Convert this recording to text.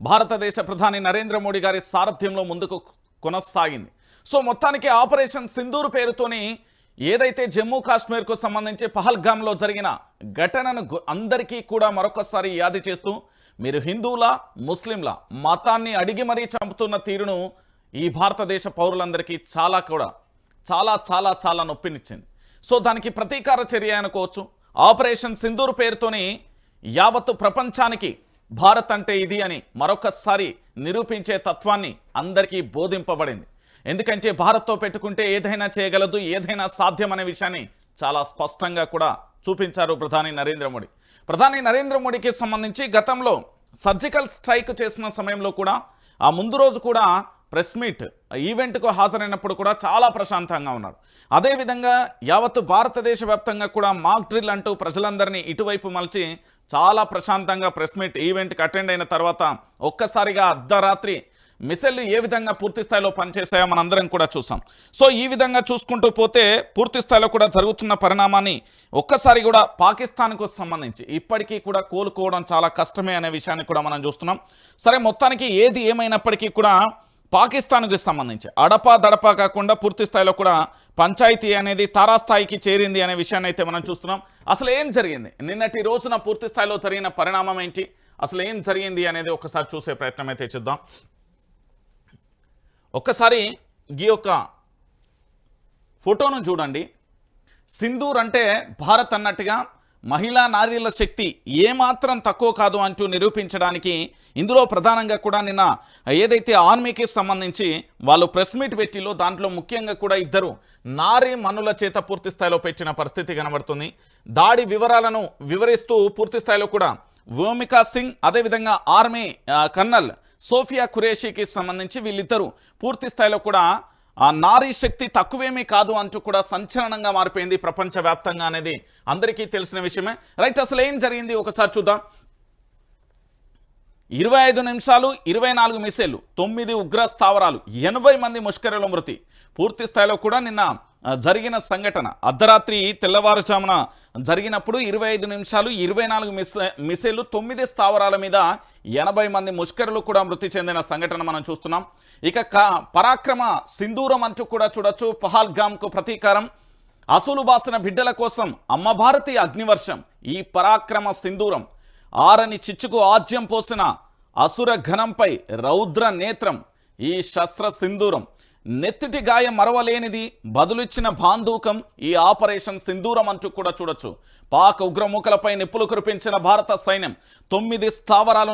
భారతదేశ ప్రధాని నరేంద్ర మోడీ గారి సారథ్యంలో ముందుకు కొనసాగింది. సో మొత్తానికి ఆపరేషన్ సింధూర్ పేరుతోని ఏదైతే జమ్మూ కాశ్మీర్కు సంబంధించి పహల్గామ్లో జరిగిన ఘటనను అందరికీ కూడా మరొకసారి యాది చేస్తూ మీరు హిందువుల ముస్లింల మతాన్ని అడిగి మరీ చంపుతున్న తీరును ఈ భారతదేశ పౌరులందరికీ చాలా కూడా చాలా చాలా చాలా నొప్పినిచ్చింది. సో దానికి ప్రతీకార చర్య అనుకోవచ్చు. ఆపరేషన్ సింధూర్ పేరుతోని యావత్తు ప్రపంచానికి భారత్ అంటే ఇది అని మరొకసారి నిరూపించే తత్వాన్ని అందరికీ బోధింపబడింది. ఎందుకంటే భారత్తో పెట్టుకుంటే ఏదైనా చేయగలదు ఏదైనా సాధ్యం అనే విషయాన్ని చాలా స్పష్టంగా కూడా చూపించారు ప్రధాని నరేంద్ర మోడీ. ప్రధాని నరేంద్ర మోడీకి సంబంధించి గతంలో సర్జికల్ స్ట్రైక్ చేసిన సమయంలో కూడా ఆ ముందు రోజు కూడా ప్రెస్ మీట్ ఈవెంట్కు హాజరైనప్పుడు కూడా చాలా ప్రశాంతంగా ఉన్నారు. అదేవిధంగా యావత్తు భారతదేశ వ్యాప్తంగా కూడా మాక్ డ్రిల్ అంటూ ప్రజలందరినీ ఇటువైపు మలిచి చాలా ప్రశాంతంగా ప్రెస్ మీట్ ఈవెంట్కి అటెండ్ అయిన తర్వాత ఒక్కసారిగా అర్ధరాత్రి మిసైళ్ళు ఏ విధంగా పూర్తి స్థాయిలో పనిచేస్తాయో మనందరం కూడా చూసాం. సో ఈ విధంగా చూసుకుంటూ పోతే పూర్తి స్థాయిలో కూడా జరుగుతున్న పరిణామాన్ని ఒక్కసారి కూడా పాకిస్తాన్కు సంబంధించి ఇప్పటికీ కూడా కోలుకోవడం చాలా కష్టమే అనే విషయాన్ని కూడా మనం చూస్తున్నాం. సరే మొత్తానికి ఏది ఏమైనప్పటికీ కూడా పాకిస్తాన్కి సంబంధించి. అడపా దడపా కాకుండా పూర్తి స్థాయిలో కూడా పంచాయతీ అనేది తారాస్థాయికి చేరింది అనే విషయాన్ని అయితే మనం చూస్తున్నాం. అసలు ఏం జరిగింది? నిన్నటి రోజున పూర్తి స్థాయిలో జరిగిన పరిణామం ఏంటి? అసలు ఏం జరిగింది అనేది ఒకసారి చూసే ప్రయత్నం అయితే చేద్దాం. ఒక్కసారి ఈ యొక్క ఫోటోను చూడండి. సింధూర్ అంటే భారత్ అన్నట్టుగా మహిళా నారీల శక్తి ఏమాత్రం తక్కువ కాదు అంటూ నిరూపించడానికి ఇందులో ప్రధానంగా కూడా నిన్న ఏదైతే ఆర్మీకి సంబంధించి వాళ్ళు ప్రెస్ మీట్ పెట్టిలో దాంట్లో ముఖ్యంగా కూడా ఇద్దరు నారీ మనుల చేత పూర్తి స్థాయిలో పెట్టిన పరిస్థితి కనబడుతుంది. దాడి వివరాలను వివరిస్తూ పూర్తి స్థాయిలో కూడా వ్యోమికా సింగ్ అదేవిధంగా ఆర్మీ కర్నల్ సోఫియా ఖురేషీకి సంబంధించి వీళ్ళిద్దరూ పూర్తి స్థాయిలో కూడా ఆ నారీ శక్తి తక్కువేమీ కాదు అంటూ కూడా సంచలనంగా మారిపోయింది ప్రపంచవ్యాప్తంగా అనేది అందరికీ తెలిసిన విషయమే. రైట్ అసలు ఏం జరిగింది? ఒకసారి చూద్దాం. ఇరవై ఐదు నిమిషాలు ఇరవై నాలుగు మిసైళ్ళు తొమ్మిది ఉగ్ర స్థావరాలు ఎనభై మంది ముష్కరుల మృతి. పూర్తి స్థాయిలో కూడా నిన్న జరిగిన సంఘటన. అర్ధరాత్రి తెల్లవారుజామున జరిగినప్పుడు ఇరవై ఐదు నిమిషాలు ఇరవై నాలుగు మిస్ తొమ్మిది స్థావరాల మీద ఎనభై మంది ముష్కరులు కూడా మృతి చెందిన సంఘటన మనం చూస్తున్నాం. ఇక పరాక్రమ సింధూరం అంటూ కూడా చూడొచ్చు. పహల్గామ్కు ప్రతీకారం. అసలు బాసిన బిడ్డల కోసం అమ్మ భారతి అగ్నివర్షం ఈ పరాక్రమ సింధూరం. ఆరని చిచ్చుకు ఆజ్యం పోసిన అసుర ఘనంపై రౌద్ర నేత్రం ఈ శస్త్ర సింధూరం. నెత్తిటి గాయం మరవలేనిది బదులిచ్చిన బాంధూకం ఈ ఆపరేషన్ సింధూరం అంటూ కూడా చూడొచ్చు. పాక్ ఉగ్రముఖలపై నిప్పులు కురిపించిన భారత సైన్యం తొమ్మిది స్థావరాలు